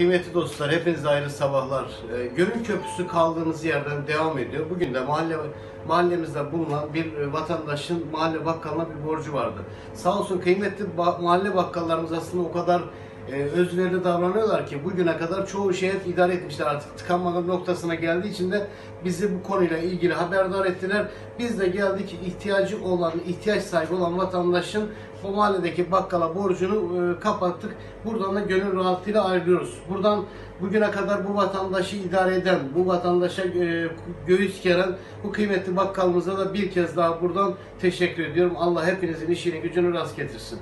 Kıymetli dostlar, hepinize ayrı sabahlar. Ee, Gönül Köprüsü kaldığımız yerden devam ediyor. Bugün de mahalle mahallemizde bulunan bir e, vatandaşın mahalle bakkalına bir borcu vardı. Sağ olsun kıymetli mahalle bakkallarımız aslında o kadar e, özverili davranıyorlar ki bugüne kadar çoğu şeye idare etmişler artık tıkanmanın noktasına geldiği için de bizi bu konuyla ilgili haberdar ettiler. Biz de geldik ihtiyacı olan, ihtiyaç sahibi olan vatandaşın bu mahalledeki bakkala borcunu e, kapattık. Buradan da gönül rahatlığıyla ayrılıyoruz. Buradan bugüne kadar bu vatandaşı idare eden, bu vatandaşa e, göğüs geren bu kıymetli bakkalımıza da bir kez daha buradan teşekkür ediyorum. Allah hepinizin işini gücünü rast getirsin.